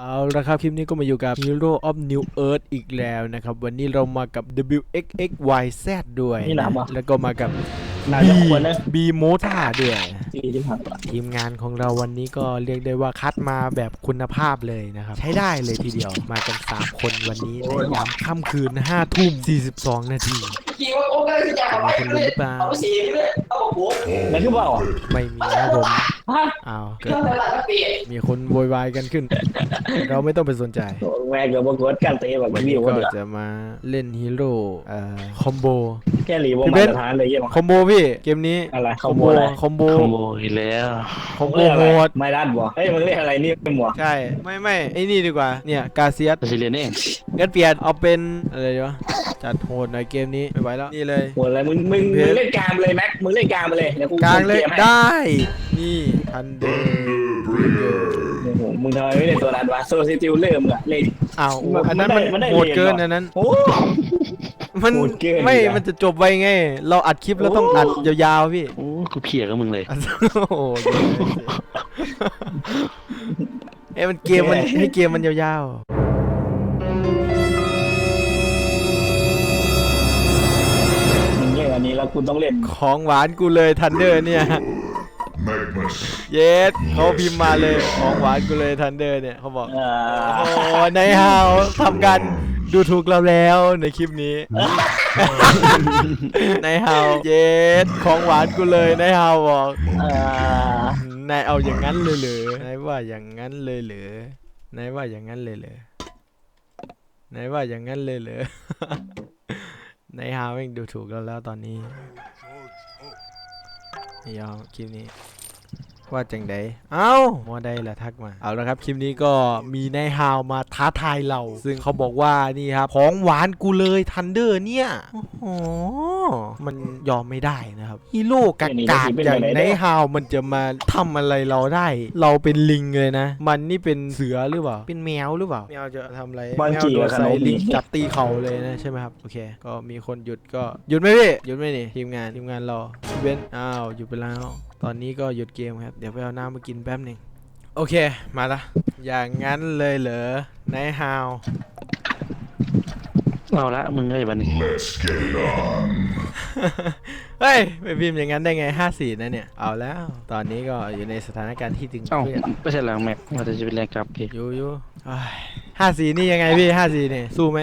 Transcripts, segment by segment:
เอาละครับ คลิปนี้ก็มาอยู่กับ Hero of New Earth อีกแล้วนะครับ วันนี้เรามากับ WXXYZ ด้วยนี่หนามเหรอ แล้วก็มากับนายจะควรนะ B m o t a ด้วย สี่ที่ผ่านมาทีมงานของเราวันนี้ก็เรียกได้ว่าคัดมาแบบคุณภาพเลยนะครับ ใช้ได้เลยทีเดียวมากัน 3 คนวันนี้ในยามค่ำคืน5ทุ่ม 42 นาทีคิดว่าโอ้ก็คืออยากเอาไปมีคนรู้หรือเปล่าเอาสีเลยเอาหัวแล้วคือเปล่าไม่มีนะครับผมฮะอ้าวเคเกิรื่อดงตลาดก็เปลี่ยนมีคนโวยวายกันขึ้น เราไม่ต้องไปสนใจโอ้แม่เกือบบกดกันเตะแบบวันวินี้วก็เดือดจะมาเล่นฮีโร่เอ่อคอมโบแค่รีวงพี่มาเบนตรฐานเลยยี่ห้อคอมโบพี่เกมนี้อะไรคอมโบอะไรคอมโบขโมยแล้วคอมโบโหดไม่รัดบ่เฮ้ยมึงเรียกอะไรนี่เป็นหมวกใช่ไม่ไม่ไอ้นี่ดีกว่าเนี่ยกาเซียสบราซิเลียนเองงั้นเปลี่ยนเอาเป็นอะไรดีวะจัดโหดหน่อยเกมนี้ไม่ไหวแล้วนี่เลยหมดเลยมึงมึงมึงเล่นกลางไปเลยแม็กมึงเล่นกลางไปเลยเดี๋ยวกูกลางเลยกมให้ได้ นี่ทันเดอร์โอ้โหมึงทำไมไม่เล่นตัวนั้นวะโซซิติวเริ่มอะเล่นอ้าวมันอันนั้นมันมันได้โหดเกินเรียนเหรออันนั้นโอ้มันโหดเกินไม่อีกอะมันจะจบไวไง เราอัดคลิปแล้วต้องโอ้อัดยาวๆพี่โอ้กูเพียกับมึงเลยโอ้โหเอ้ยมันเกมมันให้เกมมันยาวๆ แล้วคุณต้องเล่นของหวานกูเลยทันเดอร์เนี่ย Magnus. เยสเขาพิมพ์มาเลยของหวานกูเลยทันเดอร์เนี่ยเขาบอก อ่าโอ้ในฮาวทำการดูถูกเราแล้วในคลิปนี้ ในฮาวเยสของหวานกูเลยในฮาวบอกอ่านายเอาอย่างนั้นเลยเหรอนายว่าอย่างนั้นเลยเหรอนายว่าอย่างนั้นเลยเหรอนายว่าอย่างนั้นเลยเหรอ ในฮาวเองดูถูกเราแล้วตอนนี้ไม่ยอมคลิปนี้ว่าจังไดเอ้ามัวได้ละทักมา เอาละครับคลิปนี้ก็มีนายฮาวมาท้าทายเรา ซึ่งเขาบอกว่านี่ครับ ของหวานกูเลยทันเดอร์เนี่ย โอ้โห มันยอมไม่ได้นะครับฮีโร่กากาดอย่างนายฮาวมันจะมาทำอะไรเราได้ เราเป็นลิงเลยนะ มันนี่เป็นเสือหรือเปล่า เป็นแมวหรือเปล่าแมวจะทำอะไรบอลแมวจีโดกับนขนใส่มลินี่งจับตีเข่าเลยนะใช่ไหมครับโอเค ก็มีคนหยุดก็หยุดไหมพี่หยุดไหมนี่ทีมงานทีมงานรอพี่เบนซ์อ้าวหยุดไปแล้ว ตอนนี้ก็หยุดเกมครับเดี๋ยวไปเอาน้ำมากินแป๊บหนึ่งโอเคมาละอย่างงั้นเลยเหรอนายฮาว เอาละมึงเลยบันนี้ Let's get it on. เฮ้ยไปพิมพ์อย่างนั้นได้ไง54นะเนี่ย เอาแล้ว ตอนนี้ก็อยู่ในสถานการณ์ที่ตึงเอ้าเครียดไม่ใช่หลังแม็กว่าจะเป็นแรงกลับพี่ อยู่อยู่ ห้าสี่นี่ยังไงพี่ห้าสี่นี่สู้ไหม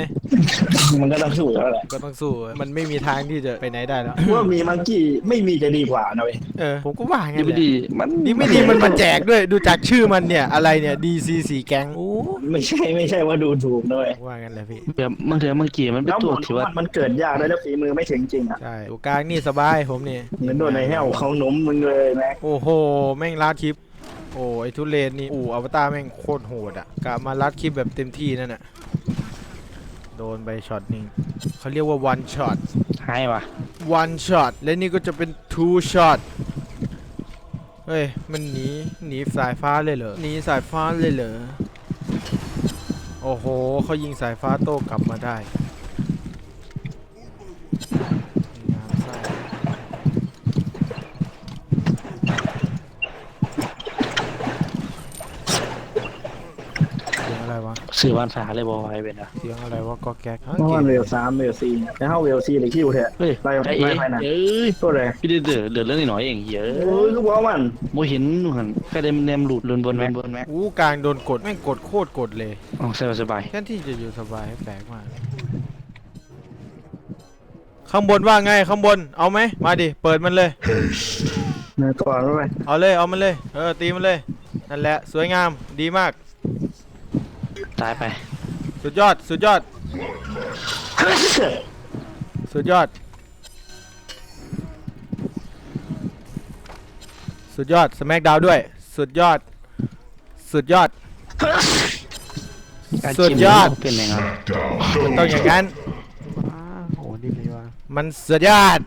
มันก็ต้องสู้แล้วแหละก็ต้องสู้มันไม่มีทางที่จะไปไหนได้แล้วว่ามีมังกี้ไม่มีจะดีกว่านะเว้ยเออผมก็ว่างั้ดีนแหไม่ละดี มันดีไม่ดีมันมาแจกด้วยดูจากชื่อมันเนี่ยอะไรเนี่ย DC สีแกงโอ้ไม่ใช่ไม่ใช่ว่าดูถูกนะเว้ยว่างั้นแหละพี่แบบบางทีบางกีมันเป็นแล้วหตัวมุนที่ว่ามันมันเกิดยากด้วยแล้วฝีมือไม่ถึงจริงอะใช่ตัวกลางนี่สบายผมนี่เหมือนโดนในแห้วเขาหนมมึงเลยแม็กโอ้โหแม่งลัดคลิป โอ้ไอทุเรนนี่อู้อวตารแม่งโคตรโหดอะกะมาลัดคลิปแบบเต็มที่นั่นน่ะโดนไปช็อตหนึงเขาเรียกว่า one shot หายว่ะ one shot และนี่ก็จะเป็น two shot เฮ้ย มันหนี หนีสายฟ้าเลยเหรอ หนีสายฟ้าเลยเหรอ โอ้โห เขายิงสายฟ้าโต้กลับมาได้งามไส้เสียงอะไรวะ สื่อวันสาเลยบอยเป็นอะเสียงอะไรวะก็แก๊กฮะเพราะเกมันมเวลสามเวลสี่แต่ถ้าเวลสี่หรือคิวเถอะเฮ้ยไล่ใจไล่เอ๋ไปนะเอ้ยตัวเลยพี่เดือดเดือดเดือดเรื่องนิดหน่อยเองเยอะโอ้ยคือบอกมันโมเห็นหันแค่เดมเนมหลุดลุนบนแม็กบนแม็กอู้กลางโดนกดแม่งกดโคตรกดเลยอ๋อสบายสบายแค่ที่จะอยู่สบายแปลกมากข้างบนว่าไงข้างบนเอาไหมมาดิเปิดมันเลย Haste. เนื้อก่อนไปเอาเลยเอามันเลยเออตีมันเลยนั่นแหละสวยงามดีมาก ตายไป สุดยอด สุดยอด สุดยอด สุดยอด สแมกดาวด้วย สุดยอด สุดยอด การสุดจิ้มยอด เป็นยังไง Down. ต้องอย่างนั้นโอ้ดีเลยว่ะมันสุดยอด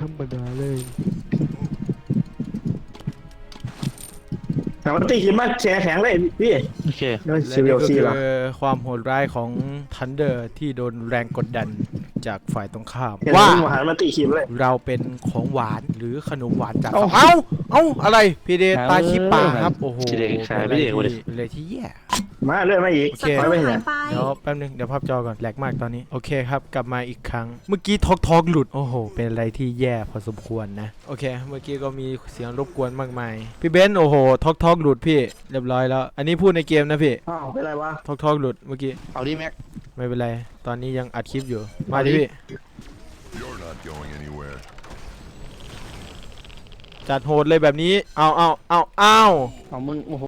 ธรรมดาเลย แต่ว่าตีหิมะแชร์แข็งเลยพี่โอเคเฮ้ยและซีเวนี่ลก็ซีคือว่ะความโหดร้ายของทันเดอร์ที่โดนแรงกดดัน จากฝ่ายตรงข้าม เห็นว่ามึงหันมาตีคลิปเลย เราเป็นของหวานหรือขนมหวานจากเอ้าเอ้าอะไรพี่เดตายขี้ปากครับโอ้โหพี่เดขายพี่เดกเป็นเลยเป็นอะไรที่แย่ มาเลื่อนมาอีกโอเค ไปไม่เห็นเดี๋ยวแป๊บนึงเดี๋ยวภาพจอก่อนแหลกมากตอนนี้โอเคครับกลับมาอีกครั้ง เมื่อกี้ทอกทอกหลุดโอ้โห เป็นอะไรที่แย่พอสมควรนะ โอเค เมื่อกี้ก็มีเสียงรบกวนมากมาย พี่เบนซ์โอ้โหทอกทอกหลุดพี่เรียบร้อยแล้ว อันนี้พูดในเกมนะพี่อ้าวเป็นไรวะทอกทอกหลุดเมื่อกี้เอาดิแม็กไม่เป็นไร ตอนนี้ยังอัดคลิปอยู่ มาดิพี่ You're not going anywhere. จัดโหดเลยแบบนี้ เอาเอาเอาเอาเอามึงโอ้โห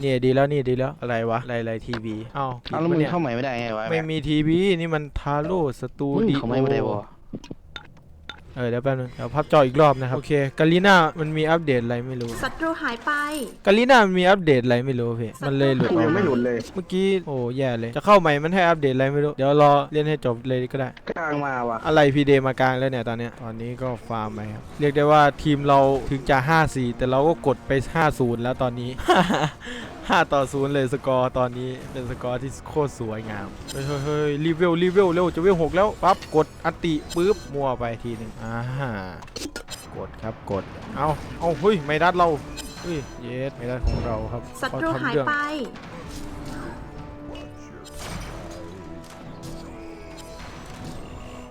เนี่ยดีแล้วนี่ดีแล้ว อะไรวะ อะไรอะไรทีวี เอาผิดเอาแล้วปะมึงเนี่ยเข้าใหม่ไม่ได้ไงวะไม่มีทีวีนี่มันทาโร่สตูมึงดิเข้าใหม่ไม่ได้วะ เออเดี๋ยวแป๊บนึงเดี๋ยวพับจออีกรอบนะครับ โอเคกาลิน่ามันมีอัปเดตอะไรไม่รู้ศัตรูหายไป กาลิน่ามันมีอัปเดตอะไรไม่รู้พี่มันเลยหลุดกูออยักงไม่มาหลุดเลย เมื่อกี้โอ้แย่เลยจะเข้าใหม่มันให้อัปเดตอะไรไม่รู้เดี๋ยวรอเล่นให้จบเลยก็ได้ กลางมาว่ะ อะไรพีเดมากลางแล้วเนี่ยตอนเนี้ยตอนนี้ก็ฟาร์มไปครับเรียกได้ว่าทีมเราถึงจะ 5-4 แต่เราก็กดไป 5-0 แล้วตอนนี้ 5 ต่อ 0 เลยสกอร์ตอนนี้เป็นสกอร์ที่โคตรสวยงาม เฮ้ยเฮ้ยเฮ้ยรีเวลรีเวลเร็วจะเวลหกแล้ว ปั๊บ กดอัตติปุ๊บ มั่วไปทีหนึ่งอ่ากดครับกด เอาเอาเฮ้ย ไม่ดัดเรา เฮ้ย เยสไม่ดัดของเราครับศัตรูเขทำหายเรื่องไป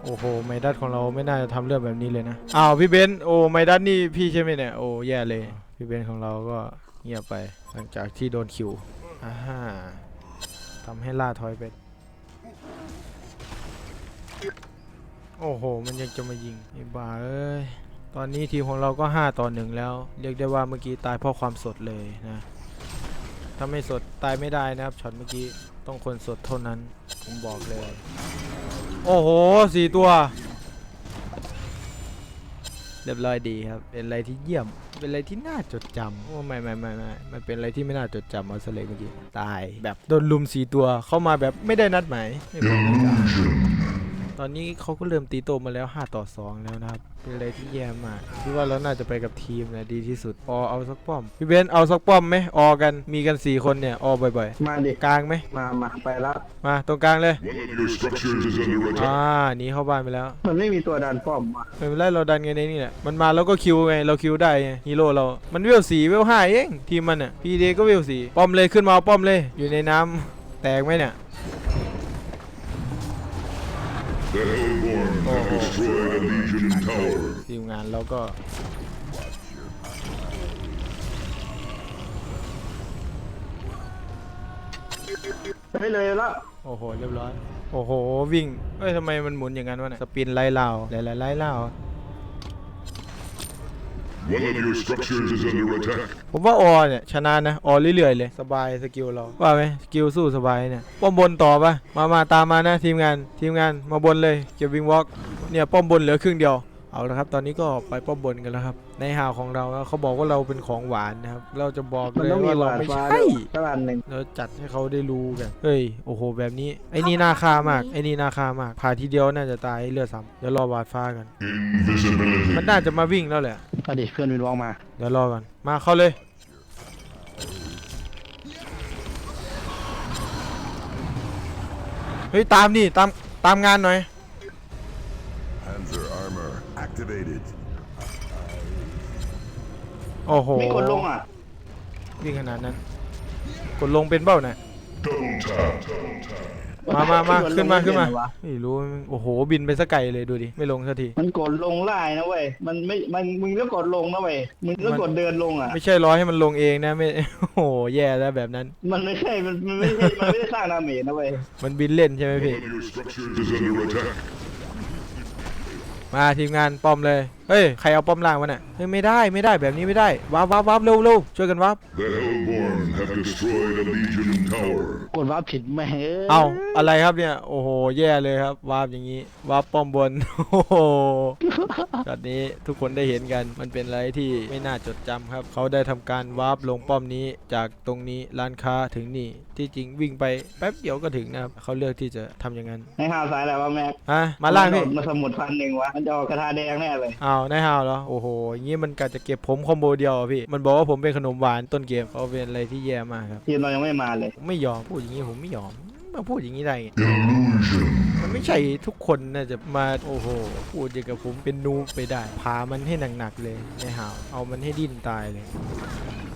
โอ้โห ไมดัดของเราไม่น่าจะทำเรื่องแบบนี้เลยนะ อ้าว พี่เบนซ์โอ้ ไมดัดนี่พี่ใช่ไหมเนี่ย โอ้ แย่เลย พี่เบนซ์ของเราก็ เงียบไปหลังจากที่โดนคิวอ่าฮ่าทำให้ล่าถอยไป โอ้โห มันยังจะมายิงไอ้บ้าเอ้ย ตอนนี้ทีมของเราก็ 5 ต่อหนึ่งแล้ว เรียกได้ว่าเมื่อกี้ตายเพราะความสดเลยนะ ถ้าไม่สดตายไม่ได้นะครับช็อตเมื่อกี้ต้องคนสดเท่านั้น ผมบอกเลย โอ้โหสี่ตัว เรียบร้อยดีครับ เป็นอะไรที่เยี่ยม เป็นอะไรที่น่าจดจำโอ้ไม่ไม่ไม่ไม่มันเป็นอะไรที่ไม่น่าจดจำเอาซะเลยเมื่อกี้ตายแบบโดนลุมสี่ตัวเข้ามาแบบไม่ได้นัดหมายไม่บอกไม่กล่าว ตอนนี้เขาก็เริ่มตีโตมาแล้ว 5 ต่อ 2 แล้วนะครับ เป็นอะไรที่แย่มากคิดว่าเราน่าจะไปกับทีมนะดีที่สุดอเอาสักป้อมพี่เบนซ์เอาสักป้อมไหมออกันมีกัน 4 คนเนี่ยออบ่อยมาดิ ๆ กลางไหมมามาไปแล้วมาตรงกลางเลย One of your structures is under อ่า attack. หนีเข้าบ้านไปแล้วมันไม่มีตัวดันป้อมว่ะไม่เป็นไรเราดันไงในนี่แหละมันมาแล้วก็คิวไงเราคิวได้ไงฮีโร่เรามันเวลสี่เวลห้าเองทีมมันอะพีเดก็เวลสี่ป้อมเลยขึ้นมาเอาป้อมเลยอยู่ในน้ำแตกไหมเนี่ย The Hellborn have destroyed a Legion tower. ทีมงานเราก็ไม่เลยแล้วโอ้โห เรียบร้อย โอ้โห วิ่ง เอ้ยทำไมมันหมุนอย่างนั้นวะเนี่ยสปินไล่ลาวหลายๆไล่ลาว One of your structures is under attack. ผมว่าออเนี่ยชนะนะออเรื่อยๆเลยสบายสกิลเราว่าไหมสกิลสู้สบายเนี่ยป้อมบนต่อปะมามาตามมานะทีมงานทีมงานมาบนเลยเก็บวิงวอล์กเนี่ยป้อมบนเหลือครึ่งเดียว เอาละครับ ตอนนี้ก็ไปป้อมบนกันแล้วครับ ในหาวของเรานะเขาบอกว่าเราเป็นของหวานนะครับ เราจะบอกมันเลยต้องมีว่าหเราวานไม่ฟ้าใช่ด้วยสักอันหนึ่งเราจัดให้เขาได้รู้กัน เฮ้ย โอ้โห แบบนี้ ไอ้นี่น่าฆ่ามาก ไอ้นี่น่าฆ่ามาก ผ่าทีเดียวน่าจะตายเลือดซ้ำเดี๋ยวรอบาดฟ้ากัน Invisibility. มันน่าจะมาวิ่งแล้วแหละเอาดิเพื่อนวินวองมา เดี๋ยวรอก่อนมาเข้าเลยเฮ้ยตามนี่ตามตามงานหน่อย Panzer armor activated. โอ้โหไม่กดลงอะ วิ่งขนาดนั้น กดลงเป็นเบ้าน่ะ Double tap. มามามาดลงขึ้นมาไเป็ขึ้นมาเหรอวะไม่รู้โอ้โหบินไปสักไกลเลยดูดิไม่ลงสักที มันกดลงไล่นะเว้ย มันไม่ มันมึงก็กดลงนะเว้ย มึงก็กดเดินลงอะ ไม่ใช่ร้อยให้มันลงเองนะไม่ โอ้โหแย่แล้วแบบนั้น มันไม่ใช่ มันมันไม่ใช่มันไม่ได้สร้างดาเมจนะเว้ย มันบินเล่นใช่ไหม One พี่ of your structures is under attack. มาทีมงานป้อมเลยเฮ้ยใครเอาป้อมล่างวะเนี่ยเฮ้ยไม่ได้ไม่ได้แบบนี้ไม่ได้วับวับวับเร็วเร็วช่วยกันวับ The Hellborn have destroyed a Legion tower. กดว่าผิดแม่งเอ้ยเอาอะไรครับเนี่ยโอ้โหแย่เลยครับวาร์ปอย่างนี้วาร์ปป้อมบนโอ้โหช็อตนี้ทุกคนได้เห็นกันมันเป็นอะไรที่ไม่น่าจดจำครับ เขาได้ทำการวาร์ปลงป้อมนี้จากตรงนี้ร้านค้าถึงนี่ที่จริงวิ่งไปแป๊บเดียวก็ถึงนะครับเขาเลือกที่จะทำอย่างนั้นในหาวสายอะไรวะแม็กอะมาล่างพี่มาสมุดพันหนึ่งวะ มันจะออกกระทาแดงแน่เลยเอานายฮาวเหรอโอ้โหอย่างงี้มันกะจะเก็บผมคอมโบเดียวอะพี่ มันบอกว่าผมเป็นขนมหวานต้นเกมเขาเป็นอะไรที่แย่มากครับ ทีมเรายังไม่มาเลย ไม่ยอมพูดอย่างงี้ผมไม่ยอมมาพูดอย่างงี้ได้ไง Illusion. มันไม่ใช่ทุกคนน่าจะมาโอ้โหพูดอย่างกับผมเป็นนูบไปได้พามันให้หนักๆเลยในหาวเอามันให้ดิ้นตายเลย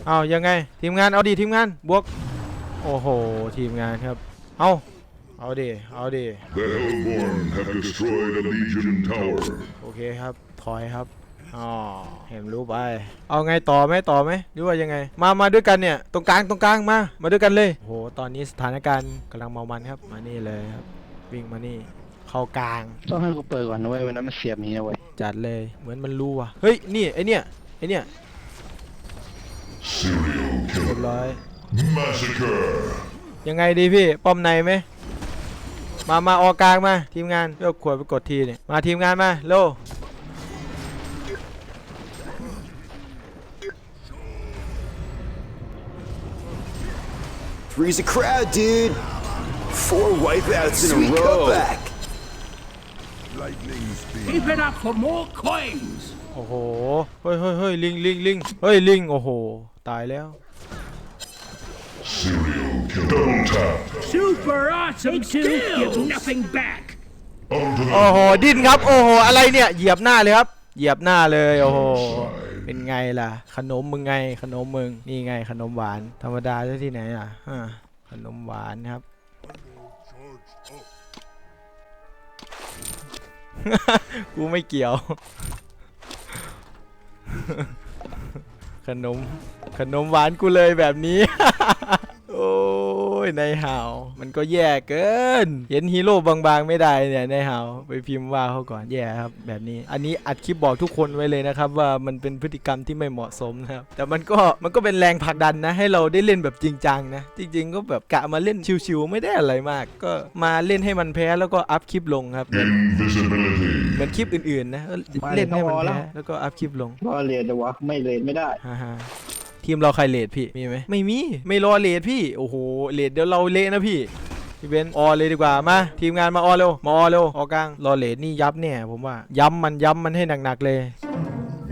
เอายังไง ทีมงานเอาดิทีมงานบวกโอ้โห ทีมงานครับ เอาเอาดิเอาดิ The Hellborn have destroyed a Legion tower. โอเคครับ ถอยครับอ๋อเห็นรู้ไป เอาไงต่อไหมต่อไหมหรือว่ายังไง มามาด้วยกันเนี่ย ตรงกลางตรงกลางมา มาด้วยกันเลยโอ้โหตอนนี้สถานการณ์กำลังเมามันครับ มานี่เลยครับ วิ่งมานี่ เข้ากลาง ต้องให้กูเปิดก่อนนะเว้ยวันนั้นมันเสียบอย่างนี้นะเว้ยจัดเลยเหมือนมันรู้ว่ะเฮ้ยนี่ไอเนี่ยไอเนี่ย Serial เรียบ killer. ร้อย Massacre. ยังไงดีพี่ ป้อมในไหม มา มาออกกลางมา ทีมงานเลือกขวดไปกดทีเนี่ย มาทีมงานมา โล Freeze a crowd, dude. Four wipeouts in Sweet a row. comeback. Lightning speed. Keep it up for more coins. โอ้โห เฮ้ยเฮ้ยเฮ้ยลิงลิงลิงเฮ้ยลิง โอ้โห ตายแล้ว Serial killer. Double tap. Super awesome skills. Give nothing back. Onto โอ้ the โห ดิ้นครับ โอ้โห อะไรเนี่ย เหยียบหน้าเลยครับ เหยียบหน้าเลย โอ้โห เป็นไงล่ะ ขนมมึงไง ขนมมึง นี่ไงขนมหวาน ธรรมดาจะที่ไหนอะฮะขนมหวานครับ กูไม่เกี่ยว ขนม ขนมหวานกูเลยแบบนี้ โอ้ ยนายหาวมันก็แย่เกิน เห็นฮีโร่บางๆไม่ได้เนี่ยนายหาวไปพิมพ์ว่าเขาก่อนแย่ครับ แบบนี้ อันนี้อัดคลิปบอกทุกคนไว้เลยนะครับ ว่ามันเป็นพฤติกรรมที่ไม่เหมาะสมนะครับ แต่มันก็มันก็เป็นแรงผลักดันนะ ให้เราได้เล่นแบบจริงจังนะ จริง ๆ ก็แบบกะมาเล่นชิวๆไม่ได้อะไรมาก ก็มาเล่นให้มันแพ้แล้วก็อัพคลิปลงครับ invisibility. เหมือนคลิปอื่นๆนะเออเล่นให้มันแพ้แล้วก็อัพคลิปลง ว่าเรียนแต่ว่าไม่เรียนไม่ได้ ฮ่าฮ่า ทีมเราใครเลดพี่มีไหมไม่มีไม่รอเลดพี่โอ้โหเลดเดี๋ยวเราเละนะพี่พี่เบนซ์ออเลยดีกว่ามาทีมงานมาออเร็วมาออเร็วออกกลางรอเลดนี่ยับเนี่ยผมว่าย้ำมันย้ำมันให้หนักๆเลย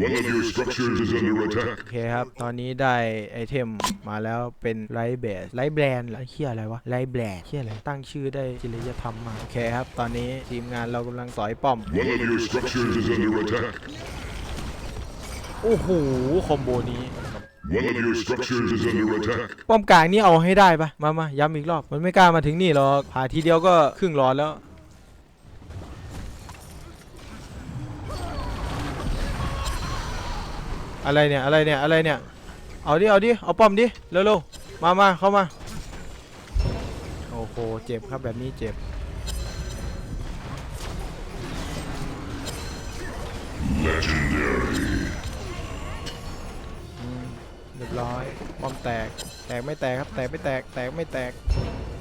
One of your structures is under attack. โอเคครับ ตอนนี้ได้ไอเทมมาแล้วเป็นไลท์เบสไลท์แบรนด์เหรอเฮียอะไรวะไลท์แบรนด์เฮียอะไร ตั้งชื่อได้จิริยธรรมมากโอเคครับ ตอนนี้ทีมงานเรากำลังสอยป้อม One of your structures is under attack. โอ้โห คอมโบนี้ One of your structures is under attack. ป้อมกลางนี่เอาให้ได้ปะมามาย้ำอีกรอบ มันไม่กล้ามาถึงนี่หรอกผ่าทีเดียวก็ครึ่งหลอดแล้ว อะไรเนี่ย อะไรเนี่ย อะไรเนี่ย เอาดิ เอาดิ เอาป้อมดิ เร็วๆ มามาเข้ามา โอ้โห เจ็บครับแบบนี้เจ็บอืม เรียบร้อยป้อมแตก แตกไม่แตกครับ แตกไม่แตก แตกไม่แตก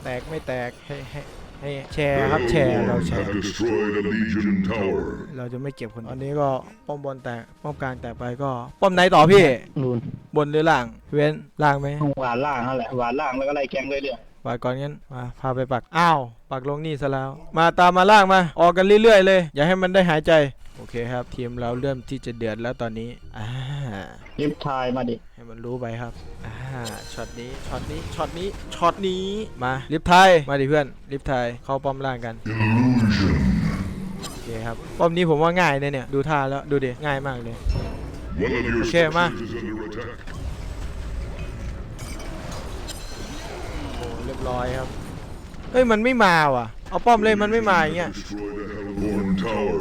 แตกไม่แตกให้ให้ให้แชร์ครับ แชร์ เราแช have ร์ destroyed a Legion tower. เราจะไม่เก็บคน อันนี้ก็ป้อมบนแตก ป้อมกลางแตกไปก็ ป้อมไหนต่อพี่รูนบนหรือล่าง เว้นล่างไหมหวานล่างนั่นแหละหวานล่างแล้วก็ไล่แกงเรื่อยวาดก่อนงั้น มา พาไปปัก อ้าว ปักลงนี่ซะแล้ว มาตามมาล่างมา ออกกันเรื่อยๆเลย อย่าให้มันได้หายใจ โอเคครับ ทีมเราเริ่มที่จะเดือดแล้วตอนนี้อ่าๆลิฟทายมาดิ ให้มันรู้ไปครับอ่าช็อตนี้ช็อตนี้ช็อตนี้ช็อตนี้มาลิฟต์ไทยมาดิเพื่อนลิฟต์ไทยเข้าป้อมล่างกัน Illusion. โอเคครับป้อมนี้ผมว่าง่ายเนี่ยเนี่ยดูท่าแล้วดูดิง่ายมากเลย One of your Okay, ma. structures is under attack. โอ้เรียบร้อยครับเฮ้ยมันไม่มาว่ะเอาป้อมเลยมันไม่มาอย่างเงี้ย Destroyed a Hellborn tower.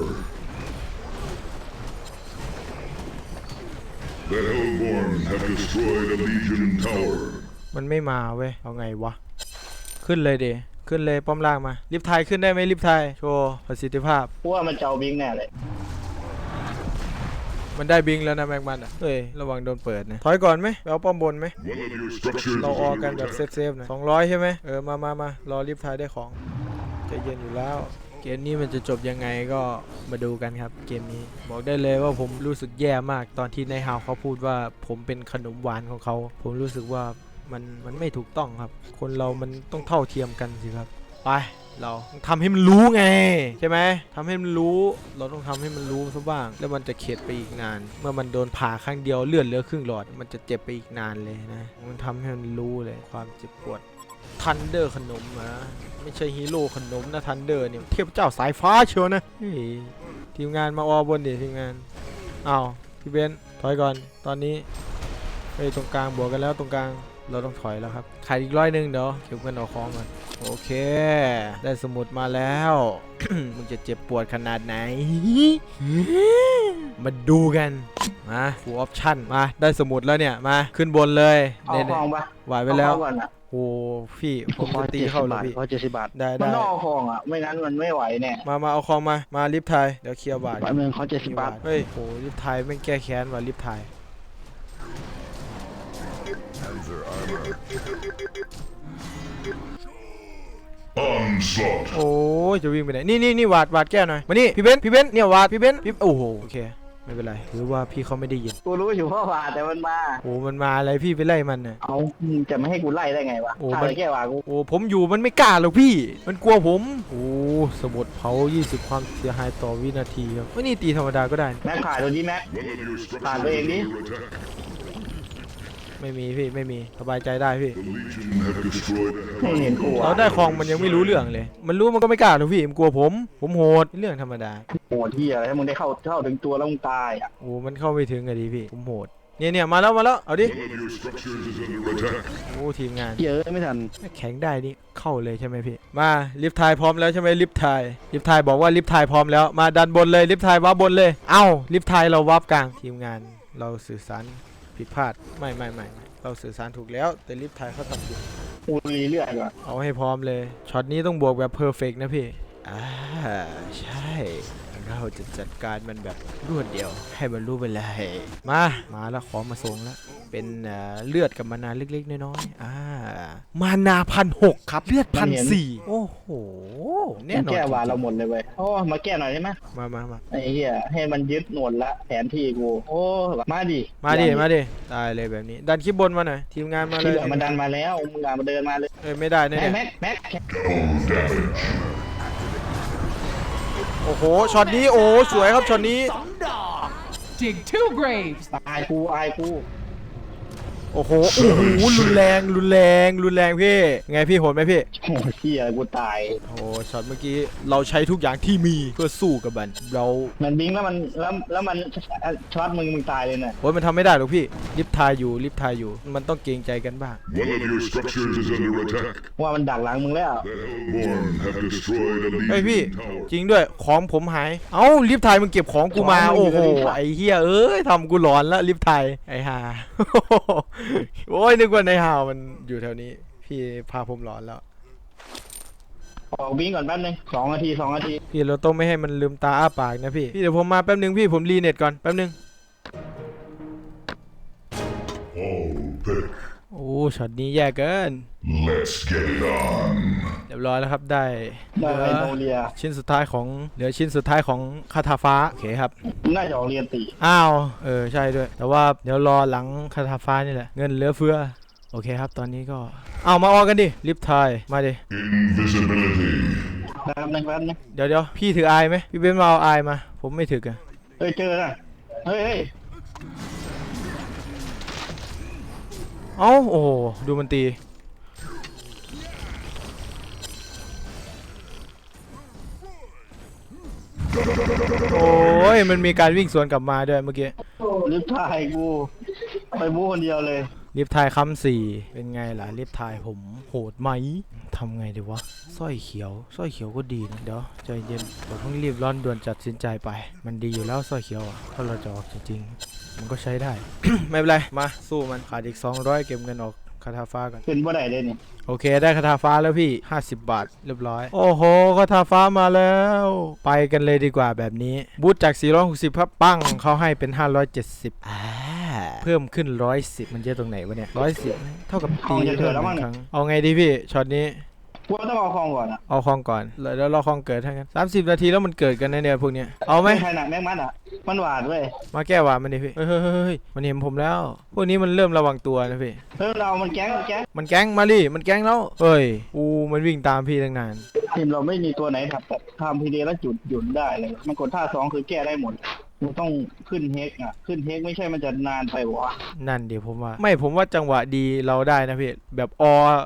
The Hellborn have destroyed a Legion tower. มันไม่มาเว้ย เอาไงวะ ขึ้นเลยเดขึ้นเลยป้อมล่างมา ลิฟต์ไทยขึ้นได้ไหมลิฟต์ไทยโชว์ประสิทธิภาพเพราะว่ามันจะเอาบิงแน่เลย มันได้บิงแล้วนะแม็กมันอะ เฮ้ย ระวังโดนเปิดนะ ถอยก่อนไหมไปเอาป้อมบนไหม One of your structures เรา is ออกกัน under แบบเซ attack. ฟเซฟๆหนะสองร้อยใช่ไหมเออ มามามา รอรีบทายได้ของใจเย็นอยู่แล้ว เกมนี้มันจะจบยังไงก็มาดูกันครับเกมนี้ บอกได้เลยว่าผมรู้สึกแย่มากตอนที่นายฮาวเขาพูดว่าผมเป็นขนมหวานของเขา ผมรู้สึกว่ามันมันไม่ถูกต้องครับ คนเรามันต้องเท่าเทียมกันสิครับ ไปเราต้องทำให้มันรู้ไง ใช่ไหมทำให้มันรู้เราต้องทำให้มันรู้ซะบ้าง แล้วมันจะเข็ดไปอีกนาน เมื่อมันโดนผ่าครั้งเดียวเลือดเหลือครึ่งหลอด มันจะเจ็บไปอีกนานเลยนะ มันทำให้มันรู้เลยความเจ็บปวด ทันเดอร์ขนมนะไม่ใช่ฮีโร่ขนมนะทันเดอร์เนี่ยเทพเจ้าสายฟ้าเชียวนะเฮ้ยทีมงานมาออบนดิทีมงานอ้าวพี่เบนซ์ถอยก่อนตอนนี้ไปตรงกลางบวกกันแล้วตรงกลางเราต้องถอยแล้วครับขายอีกร้อยหนึ่งเดี๋ยวเก็บเงินเอาของก่อนโอเค ได้สมุดมาแล้ว มึงจะเจ็บปวดขนาดไหน มาดูกัน มาฟูออปชั่นมา ได้สมุดแล้วเนี่ย มา ขึ้นบนเลยเอาเนี่ยคลองปะหวายไปแล้วเอาก่อนอะ โอ้พี่ผมจะตีเข้าเลยพี่ร้อยเจ็ดสิบบาทได้มันได้ต้องเอาคลองอะไม่งั้นมันไม่ไหวแน่มามาเอาคองมามาลิฟต์ไทยเดี๋ยวเคลียร์บาทร้อยหนึ่งเขาเจ็ดสิบบาทเฮ้ยโหลิฟต์ไทยแม่งแก้แค้นว่ะลิฟต์ไทย Onslaught. โอ้ยจะวิ่งไปไหนนี่นี่นี่วาดวาดแก้หน่อยมานี่พี่เบนซ์พี่เบนซ์เนี่ยวาดพี่เบนซ์พี่โอ้โหโอเค ไม่เป็นไรหรือว่าพี่เขาไม่ได้ยิน กูรู้อยู่เพราะว่าแต่มันมาโอ้มันมาอะไรพี่ไปไล่มันน่ะ เอามึงจะไม่ให้กูไล่ได้ไงวะโอ้ถ้ามันอะไรแก้วากูโอ้ผมอยู่มันไม่กล้าหรอกพี่ มันกลัวผม โอ้สมุดเผา 20 ความเสียหายต่อวินาทีครับไม่นี่ตีธรรมดาก็ได้แม็กขายตัวนี้แม็ก One of your structures Ah, is baby. under attack. ไม่มีพี่ไม่มีสบายใจได้พี่ The Legion have destroyed a ไม่เห็นกูเราอะได้คลองมันยังไม่รู้เรื่องเลย มันรู้มันก็ไม่กล้าหรอกพี่มันกลัวผม ผมโหดเรื่องธรรมดาโหที่อะไรถ้ามึงได้เข้าเข้าถึงตัวแล้วมึงตายอะโอ้มันเข้าไม่ถึงอะดิพี่ผมโหดเนี่ยเนี่ยมาแล้วมาแล้วเอาดิ One of your structures is under attack. โอ้ทีมงานเยอะไม่ทันแข็งได้นี่เข้าเลยใช่ไหมพี่ มาลิฟต์ไทยพร้อมแล้วใช่ไหมลิฟต์ไทยลิฟต์ไทยบอกว่าลิฟต์ไทยพร้อมแล้วมาดันบนเลยลิฟต์ไทยวับบนเลย เอ้าลิฟต์ไทยเราวับกลางทีมงาน เราสื่อสาร ผิดพลาดไม่ไม่ไม่ไม่เราสื่อสารถูกแล้ว แต่ลิฟต์ไทยเขาทำผิดกูรีเลือดก่อนเอาให้พร้อมเลยช็อตนี้ต้องบวกแบบเพอร์เฟกนะพี่อ่าใช่ เราจะจัดการมันแบบรวดเดียว ให้มันรู้ไปเลย มา มาแล้วของมาส่งแล้ว เป็นเอ่อเลือดกับมานาเล็กๆน้อยๆอ่ามานาพันหกครับ เลือดพันสี่โอ้โหแน่มันนอนแก้วาเราหมดเลยเว้ยโอ้มาแก้หน่อยได้ไหมมามามาไอ้เหี้ยให้มันยึดหนวดละแผนที่กูโอ้มาดิมาดิมาดิได้เลยแบบนี้ ดันคลิปบนมาหน่อยทีมงานมาเลที่ยเหลือมันดันมาแล้วมึงอะมาเดินมาเลยเอ้ยไม่ได้แน่แม็กแม็กแม็ก โอ้โหช็อตนี้โอ้สวยครับช็อตนี้ Dig two graves. อายกูอายกู โอ้โหโอ้โหรุนแรงรุนแรงรุนแรงพี่ไงพี่โหดไหมพี่โอ้เหี้ยกูตายโอ้ช็อตเมื่อกี้เราใช้ทุกอย่างที่มีเพื่อสู้กับมันเรามันบิงแล้วมันแล้วแล้วมันช็อตมึงมึงตายเลยน่ะโอ้ยมันทำไม่ได้หรอกพี่ลิฟต์ทายอยู่ลิฟต์ทายอยู่ มันต้องเกรงใจกันบ้าง One of your structures is under attack. ว่ามันดักหลังมึงแล้ว The Hellborn have destroyed a เฮ้ยพี่ Legion tower. จริงด้วยของผมหาย เอ้าลิฟต์ทายมึงเก็บของกูมา ของมึงโอ้โหอยู่ในลิฟต์อะ ไอ้เฮียเอ้ยทำกูหลอนละลิฟต์ทายไอ้ห่าโอ้ยนึกว่าในห่าวมันอยู่แถวนี้ พี่พาผมหลอนแล้วออกบิงก่อนแป๊บนึงสองนาทีสองนาทีพี่เราต้องไม่ให้มันลืมตาอ้าปากนะพี่ พี่เดี๋ยวผมมาแป๊บนึงพี่ผมรีเน็ตก่อนแป๊บนึง All pick. โอ้ช็อตนี้แย่เกิน Let's get it on. เรียบร้อยแล้วครับได้ได้เหไอลือโนเรีย ชิ้นสุดท้ายของเหลือชิ้นสุดท้ายของคาถาฟ้าโอเคครับ น่าจะออกเรียนตีอ้าวเออใช่ด้วย แต่ว่าเดี๋ยวรอหลังคาถาฟ้านี่แหละ เงินเหลือเฟือ โอเคครับ ตอนนี้ก็เอามาออกกันดิลิฟต์ไทยมาดิ Invisibility. แป๊บนึงแป๊บนึงเดี๋ยวเดี๋ยวพี่ถืออายไหมพี่เบนซ์มาเอาอายมา ผมไม่ถืออะเฮ้ยเจอนะเฮ้ยเฮ้ย เอ้าโอ้โหดูมันตี โอ้ย มันมีการวิ่งสวนกลับมาด้วยเมื่อกี้ ลิฟต์ทายกู ไปบู๊คนเดียวเลย ลิฟต์ไทยคำสี่เป็นไงล่ะลิฟต์ไทยผมโหดไหมทำไงดีวะสร้อยเขียวสร้อยเขียวก็ดีนะเดี๋ยวใจเย็นเราต้องรีบร้อนด่วนจัดสินใจไป มันดีอยู่แล้วสร้อยเขียวอะถ้าเราจะออกจริงๆ มันก็ใช้ได้ ไม่เป็นไร มาสู้มันขาดอีก 200 เก็บเงินออกคาถาฟ้ากันขึ้นบ่ได้เลยนี่โอเคได้คาถาฟ้าแล้วพี่ 50 บาท เรียบร้อย โอ้โหคาถาฟ้ามาแล้ว ไปกันเลยดีกว่าแบบนี้ บูทจาก 460พับปั้งเขาให้เป็น 570อ่า เพิ่มขึ้น110มันเยอะตรงไหนวะเนี่ย110เท่ากับตีเพิ่มหนึ่งครั้งเอาไงดีพี่ช็อตนี้กูว่าต้องเอาคลองก่อนอะเอาคลองก่อนแล้วแล้วรอคลองเกิดทั้งนั้นสามสิบนาทีแล้วมันเกิดกันนะเนี่ยพวกเนี้ยเอาไหม ใครหนักแม็กมัดอะ มันหวาดเว้ยมาแก้หวานมันดิพี่เฮ้ยเฮ้ยเฮ้ยเฮ้ยมันเห็นผมแล้ว พวกนี้มันเริ่มระวังตัวนะพี่ เฮ้ยเรา มันแก๊งมันแก๊งมันแก๊งมาดิมันแก๊งแล้ว เฮ้ย อูมันวิ่งตามพี่ตั้งนาน ทีมเราไม่มีตัวไหนทำแบบทำพีดีแล้วจุดหยุดได้เลย มันกดท่าสองคือแก้ได้หมด กูต้องขึ้นเฮกอะ ขึ้นเฮกไม่ใช่มันจะนานไปวะนั่นเดี๋ยวผมว่า ไม่ผมว่าจังหวะดีเราได้นะพี่ แบบอ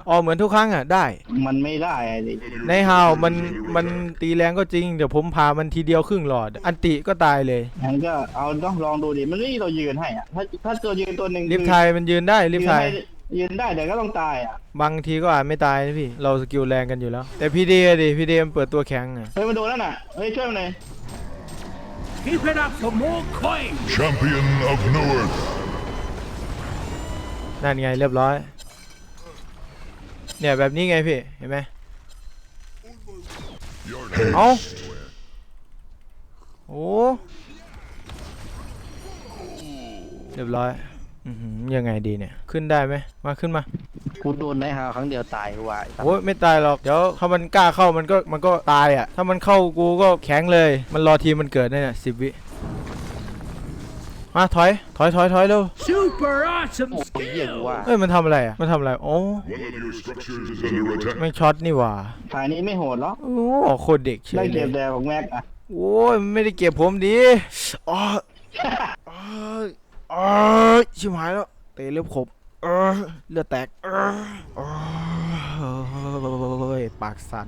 อเหมือนทุกครั้งอะได้ มันไม่ได้ไอ้ดิในฮาวมันมันตีแรงก็จริง เดี๋ยวผมพามันทีเดียวครึ่งหลอด อันติก็ตายเลยงั้นก็เอาต้องลองดูดิมันไม่มีตัวยืนให้อะถ้าถ้าตัวยืนตัวหนึ่งลิฟต์ไทยมันยืนได้ลิฟต์ไทย ยืนให้ยืนได้เดี๋ยวก็ต้องตายอะบางทีก็อาจไม่ตายนะพี่ เราสกิลแรงกันอยู่แล้ว แต่พีเดดิพีเดมันเปิดตัวแข็งอะเฮ้ยมันโดนแล้วน่ะเฮ้ยช่วยมันหน่อย Keep it up for more coins. Champion of Newark. นั่นไงเรียบร้อย เนี่ยแบบนี้ไงพี่ เห็นไหม Haste. เอ้าโอ้เรียบร้อย อื้อหือยังไงดีเนี่ย ขึ้นได้ไหมมาขึ้นมา กูโดนได้ฮาวครั้งเดียวตายวายโอ้ยไม่ตายหรอก เดี๋ยวถ้ามันกล้าเข้ามันก็มันก็ตายอะ ถ้ามันเข้ากูก็แข็งเลย มันรอทีมมันเกิดเนี่ยสิบวิมาถอยถอยถอยถอยเร็ว Super awesome โอ้ยเหี้ยกูว่าเอ้ยมันทำอะไรอะ มันทำอะไร โอ้ One of your structures is under attack. แม่งช็อตนี่หว่าฝ่ายนี้ไม่โหดหรอกโอ้โคตรเด็กเฉได้ยเลเก็บยแดงของแม็กอะโอ้ยมันไม่ได้เก็บผมดีอ๋ออ๋อ อ๋อชิบหายแล้ว เตะเล็บขบเออเลือดแตกเออเออปากสั่น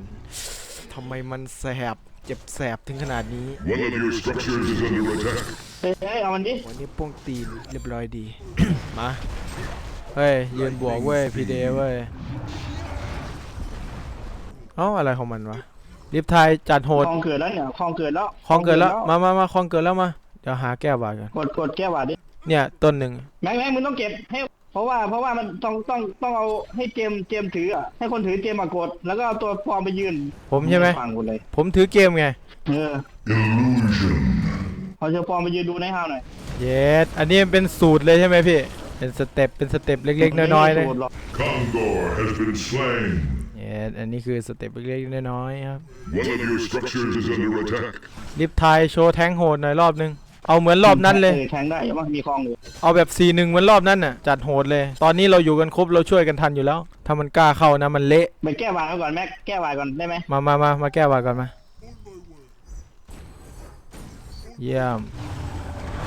ทำไมมันแสบ เจ็บแสบถึงขนาดนี้ One of your structures is under attack. เฮ้ยเฮ้ยเอามันดิวันนี้โป้งตีนเรียบร้อยดี มา เฮ้ย ยืนบวกเว้ย พีเดเว้ย เอ้าอะไรของมันวะลิฟต์ไทยจัดโหดคลองเกิดแล้วเนี่ยคลองเกิดแล้วคลองเกิดแล้ว มามามาคลองเกิดแล้วมา เดี๋ยวหาแก้วบาดกัน กดกดแก้วหวาดดิ เนี่ยต้นหนึ่งแม็กแม็กมึงต้องเก็บให้เพราะว่าเพราะว่ามันต้องต้องต้องเอาให้เจมเจมถืออะให้คนถือเจมมากด แล้วก็เอาตัวฟอร์มไปยืนผมใช่ไหมฟังกูเลย ผมถือเกมไงเออ Illusion. เอาเจ้าฟอร์มไปยืนดูในห้าวหน่อยเยสอันนี้มันเป็นสูตรเลยใช่ไหมพี่ เป็นสเต็ปเป็นสเต็ปเล็ก ๆ น้อยๆเลยไม่มีสูตรหรอก Condor has been slain. เยสอันนี้คือสเต็ปเล็กๆน้อยๆครับ One of your structures is under attack. ลิฟต์ไทยโชว์แทงโหดหน่อยรอบนึง เอาเหมือนรอบนั้นเลยออแทงได้ยังว่ามีคลองอยู่เอาแบบ4ีหนึ่งเหมือนรอบนั้นน่ะ จัดโหดเลย ตอนนี้เราอยู่กันครบเราช่วยกันทันอยู่แล้ว ถ้ามันกล้าเข้านะมันเละ ไปแก้วายก่อนแม็กแก้วายก่อนได้ไหมมามามามาแก้วาก่อนมา เยี่ยม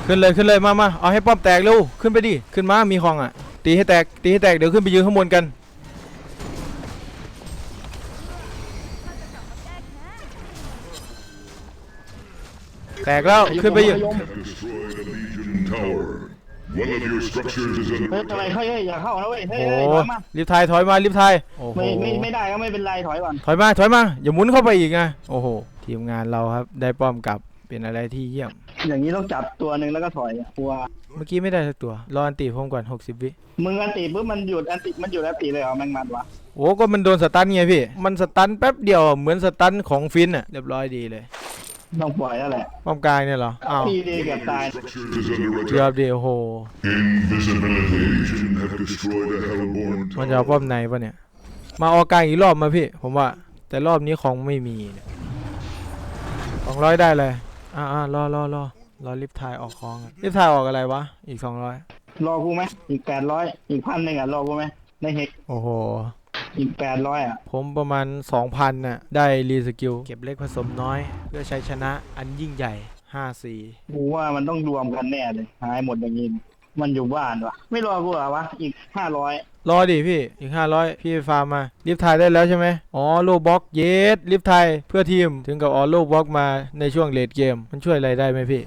ขึ้นเลยขึ้นเลยมามาเอาให้ป้อมแตกเร็ว ขึ้นไปดิ ขึ้นมา มีของอะ ตีให้แตก ตีให้แตก เดี๋ยวขึ้นไปยืนข้างบนกัน แตกแล้วขึ้นไปยืน Have destroyed a Legion tower. One of your structures is เฮ้ย under ทำไม attack. เฮ้ยเฮ้ยอย่าเข้านะเว้ยเฮ้ยโอ้เฮ้ยถอยมารีบไทยถอยมารีบไทยโอ้โหไม่ไม่ไม่ได้ก็ไม่เป็นไรถอยก่อนถอยมาถอยมาอย่าหมุนเข้าไปอีกนะโอ้โหทีมงานเราครับได้ป้อมกลับเป็นอะไรที่เยี่ยม อย่างนี้ต้องจับตัวหนึ่งแล้วก็ถอยอะกลัวเมื่อกี้ไม่ได้สักตัว รออันตีผมก่อน 60 วิมึงอันติปุ๊บมันหยุดอันติมันหยุดอันติเลยเหรอแมงมันวะโอ้ก็มันโดนสตันไงพี่ มันสตันแป๊บเดียวอะเหมือนสตันของฟินอะเรียบร้อยดีเลย ต้องปล่อยแล้วแหละป้อมกลางเนี่ยเหรออ้าวพี่ดีเกือบตาย Structures is under เกือบ attack. ดีโอ้โห Invisibility. Legion have destroyed a Hellborn มันจะเอา tower. ป้อมในปะเนี่ย มาออกกลางอีกรอบมาพี่ ผมว่า แต่รอบนี้ของไม่มีเนี่ยสองร้อยได้เลย อ่าอ่ารอรอรอรอลิฟต์ไทยออกของอะลิฟต์ไทยออกอะไรวะ อีกสองร้อยรอกูไหมอีกแปดร้อยอีกพันหนึ่งอะรอกูไหมในเฮกโอ้โห อีกแปดร้อยอะ ผมประมาณ 2,000น่ะ ได้รีสกิล เก็บเล็กผสมน้อย เพื่อชัยชนะอันยิ่งใหญ่ 5-4 กูว่ามันต้องรวมกันแน่เลย หายหมดอย่างนี้ มันอยู่บ้านวะไม่รอกูเหรอวะ อีกห้าร้อยรอดิพี่ อีก 500 พี่ไปฟาร์มมาลิฟต์ไทยได้แล้วใช่ไหมอ๋อโลบ็อกเยสลิฟต์ไทยเพื่อทีม ถึงกับออโลบ็อกมาในช่วงเลดเกม มันช่วยอะไรได้ไหมพี่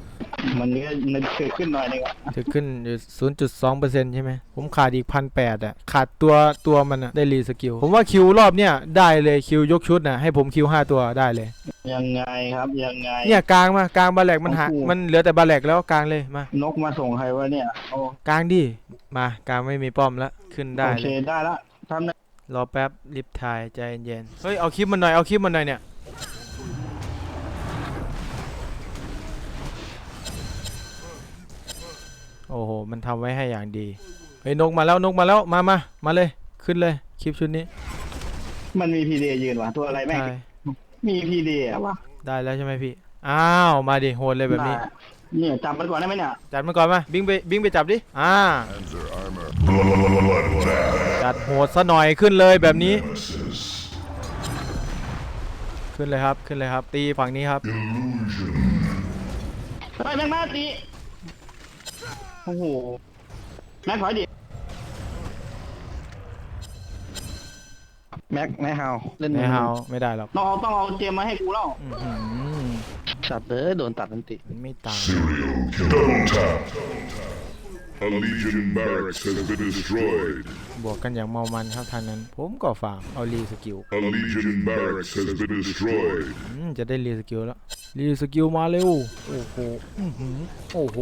มันก็มันเกิดขึ้นหน่อยหนึงอะถึงขึ้นอยู่0.2%ใช่ไหม ผมขาดอีกพันแปดอะ ขาดตัวตัวมันอะ ได้รีสกิล ผมว่าคิวรอบเนี้ยได้เลยคิวยกชุดน่ะ ให้ผมคิว5ตัวได้เลย ยังไงครับยังไง เนี่ยกลางมากลางบาแหลกมันหา โอ้โห มันเหลือแต่บาแหลกแล้วกลางเลยมานกมาส่งใครวะเนี่ยโอ้กลางดิมากลางไม่มีป้อมแล้วขึ้นได้โอเลเคยได้ละทำได้รอแป๊บลิฟต์ไทยใจเย็นๆเฮ้ยเอาคลิปมันหน่อยเอาคลิปมันหน่อยเนี่ย โอ้โห มันทำไว้ให้อย่างดี เฮ้ยนกมาแล้วนกมาแล้วมามามาเลย ขึ้นเลยคลิปชุดนี้ มันมีพีเดยืนวะตัวอะไรแม่งใช่มีพีเดอะวะได้แล้วใช่ไหมพี่ อ้าว มาดิโหดเลยแบบนี้ได้เนี่ยจำมันก่อนได้ไหมเนี่ย จัดมันก่อนมาบิงไปบิงไปจับดิ อ่า Panzer armor. Bloodbath. จัดโหดซะหน่อยขึ้นเลยแบบนี้ Nemesis. ขึ้นเลยครับขึ้นเลยครับ ตีฝั่งนี้ครับ Illusion. เฮ้ยแม่งมาตี โอ้โหแม็กถอยดิแม็กแม่ฮาวเล่นในเฮาไม่ได้หรอกต้องเอาต้องเอาเจมมาให้กูแล้วอื้อหือสัตว์เลยโดนตัดทันติมันไม่ต่าง Serial kill. Double tap. A Legion barracks has been destroyed. บวกกันอย่างเมามันครับทางนั้น ผมก็ฝากเอารีสกิล A Legion barracks has been destroyed. อืมจะได้รีสกิลแล้วรีสกิลมาเร็ว โอ้โห อื้อหือโอ้โห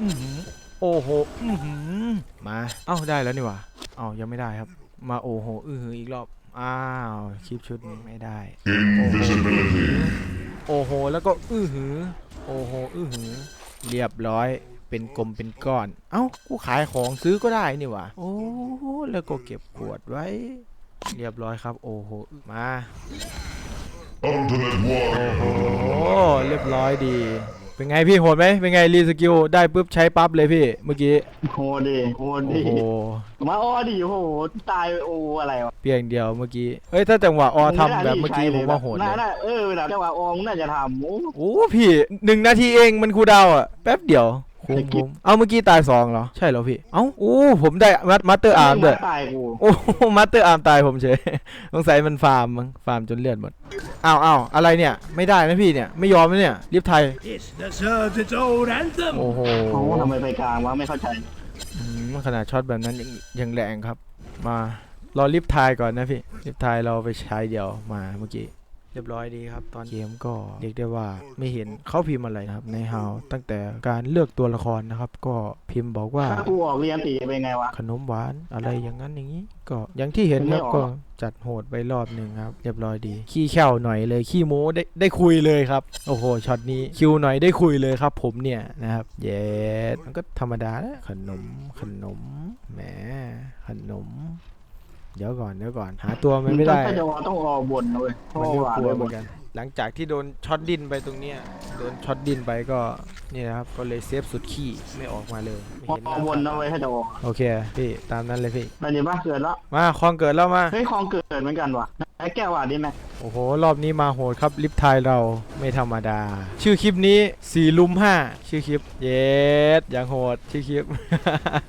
อื้อหือ โอ้โหอื้อหือมา เอ้าได้แล้วนี่หว่าเอ้ายังไม่ได้ครับ มาโอ้โหอื้อหืออีกรอบ อ้าว คลิปชุดนี้ไม่ได้ Invisibility. โอ้โห แล้วก็อื้อหือ โอ้โห อื้อหือ เรียบร้อย เป็นกลมเป็นก้อน เอ้า กูขายของซื้อก็ได้นี่หว่าโอ้ แล้วก็เก็บขวดไว้ เรียบร้อยครับ โอ้โห มา Ultimate โอ้ warrior. โห เรียบร้อยดี เป็นไงพี่โหดไหมเป็นไงรีสกิลได้ปุ๊บใช้ปั๊บเลยพี่เมื่อกี้โหดีโหโอ้ดีโหมาอ้อดิโหตายโออะไรวะเพียงเดียวเมื่อกี้เอ้ยถ้าจังหวะออทำแบบเมื่อกี้ผมว่าโหดเลน่ายน่าเออเวลาจังหวะออมงน่าจะทำโอ้ โอ้พี่หนึ่งนาทีเองมันคูลดาวน์อะแป๊บเดียว คุ้มไอ้กิ๊คุ้บมเอาเมื่อกี้ตายสองเหรอ ใช่เหรอพี่ เอ้าโอ้ผมได้มัตมัตเตอร์อาร์มด้วย ตายกูโอ้มัตเตอร์อาร์มตายผมเฉย สงสัยมันฟาร์มมั้งฟาร์มจนเลือดหมดอ้าวอ้าวอะไรเนี่ย ไม่ได้นะพี่เนี่ย ไม่ยอมนะเนี่ยรีบไทย This deserves its own anthem. โอ้โหโอ้ทำไมไปกลางวะไม่เข้าใจ อืมขนาดช็อตแบบนั้นยังยังแรงครับ มารอลิฟทายก่อนนะพี่ลิฟทายเราไปใช้เดียวมาเมื่อกี้ เรียบร้อยดีครับ ตอนเกมก็เรียกได้ว่าไม่เห็นเขาพิมพ์อะไรนะครับ ในฮาวตั้งแต่การเลือกตัวละครนะครับ ก็พิมพ์บอกว่าถ้ากูออกเรียนตีเป็นไงวะขนมหวานอะไรอย่างนั้นอย่างนี้ ก็อย่างที่เห็นครับไม่ออกก็จัดโหดไปรอบหนึ่งครับ เรียบร้อยดี ขี้แค่วหน่อยเลยขี้โม้ได้ได้คุยเลยครับ โอ้โหช็อตนี้คิวหน่อยได้คุยเลยครับ ผมเนี่ยนะครับเย็ดมันก็ธรรมดานะขนมขนมแหมขนม เดี๋ยวก่อนเดี๋ยวก่อนหาตัวมันไม่ได้ถ้าจะต้องออกบนนะเว้ยเพมันราะก็ว่ากลัวเลยเหบมือนนกัน หลังจากที่โดนช็อตดินไปตรงเนี้ยโดนช็อตดินไปก็นี่นะครับก็เลยเซฟสุดขี้ไม่ออกมาเลยไม่อเห็นอกบนนะเว้ยถ้าจะออกโอเคพี่ตามนั้นเลยพี่ไปดิบ้าเกิดแล้วมาคลองเกิดแล้วมา เฮ้ยคลองเกิดเหมือนกันวะ ไอ้แก้วอะดิแม็กโอ้โห รอบนี้มาโหดครับลิฟทายเราไม่ธรรมดา ชื่อคลิปนี้4ลุม5ชื่อคลิป เย็ดอย่างโหดชื่อคลิป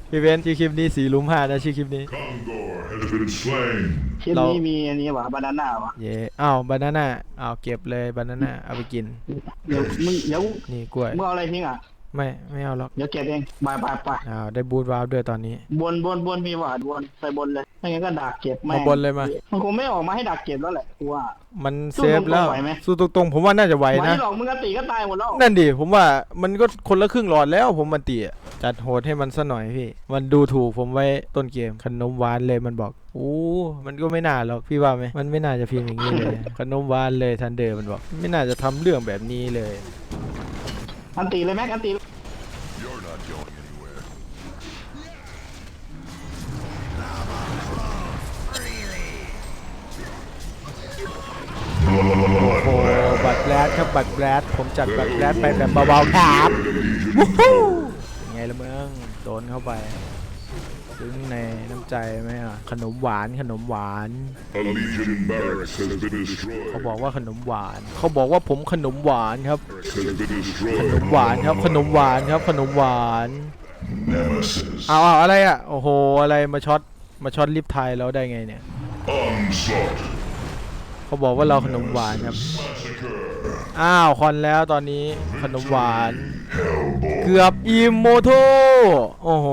พี่เบนซ์ชื่อคลิปนี้4ลุม5นะชื่อคลิปนี้ Kongor has been slain. คลิปเรานี้มีอันนี้วะบานาน่าวะเย่อ้าวบานาน่าอ้าวเก็บเลยบานาน่าเอาไปกิน เดี๋ยวมึงเดี๋ยวนี่กล้วยมึงเอาอะไรทิ้งอะ ไม่ไม่เอาหรอกเดี๋ยวเก็บเองบายบายไปอ้าวได้บูทวาล์วด้วยตอนนี้ บนบนบนมีหวาดบนใส่บนเลยไม่งั้นก็ดักเก็บแม่มางบนเลยมา มันคงไม่ออกมาให้ดักเก็บแล้วแหละกูว่า มันสู้เซฟแล้วตรงๆไหวไหม สู้ตรงๆผมว่าน่าจะไหวไม่นะ หรอกมึงก็ตีก็ตายหมดแล้วนั่นดิผมว่ามันก็คนละครึ่งหลอดแล้วผมมันตีอะจัดโหดให้มันซะหน่อยพี่ มันดูถูกผมไว้ต้นเกมขนมหวานเลยมันบอกโอ้มันก็ไม่น่าหรอกพี่ว่าไหมมันไม่น่าจะพิมพ์อย่างนี้เลย ขนมหวานเลยทันเดอร์มันบอก ไม่น่าจะทำเรื่องแบบนี้เลย อันตีเลยแม็กอันตี You're not going anywhere. โอ้บัตรแบลดครับบัตรแบลดผมจัดบัตรแบลดไปแบบเบาๆครับวู้ฮู้เป็นไงละเมืองโดนเข้าไป ซึ้งในน้ำใจไหมอะขนมหวานขนมหวาน A Legion barracks has been เขา destroyed. บอกว่าขนมหวาน เขาบอกว่าผมขนมหวานครับ has been ขน destroyed. มหวานครับขนมหวานครับ ขนมหวานเอาเอาอะไรอะโอ้โหอะไรมาช็อตมาช็อตลิฟไทยเราได้ไงเนี่ย Onslaught. เขาบอกว่าเราขนมหวานครับ อ้าวคอนแล้วตอนนี้ขนมหวาน เกือบอิมโมโทโอ้โห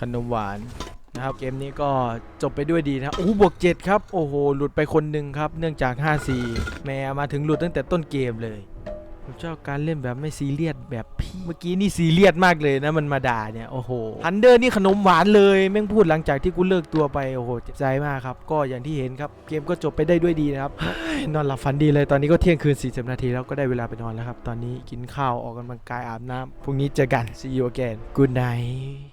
ขนมหวานนะครับเกมนี้ก็จบไปด้วยดีนะโอ้บวก 7 ครับ โอ้โห หลุดไปคนหนึ่งครับ เนื่องจาก 5-4 แม่มาถึงหลุดตั้งแต่ต้นเกมเลย ผมชอบการเล่นแบบไม่ซีเรียสแบบพี่เมื่อกี้นี่ซีเรียสมากเลยนะมันมาด่าเนี่ยโอ้โหฮันเดอร์นี่ขนมหวานเลยแม่งพูดหลังจากที่กูเลิกตัวไปโอ้โหเจ็บใจมากครับ ก็อย่างที่เห็นครับเกมก็จบไปได้ด้วยดีนะครับนอนหลับฝันดีเลยตอนนี้ก็เที่ยงคืน 40 นาทีแล้วก็ได้เวลาไปนอนแล้วครับ ตอนนี้กินข้าวออกกำลังกายอาบน้ำพรุ่งนี้เจอกัน see you again good night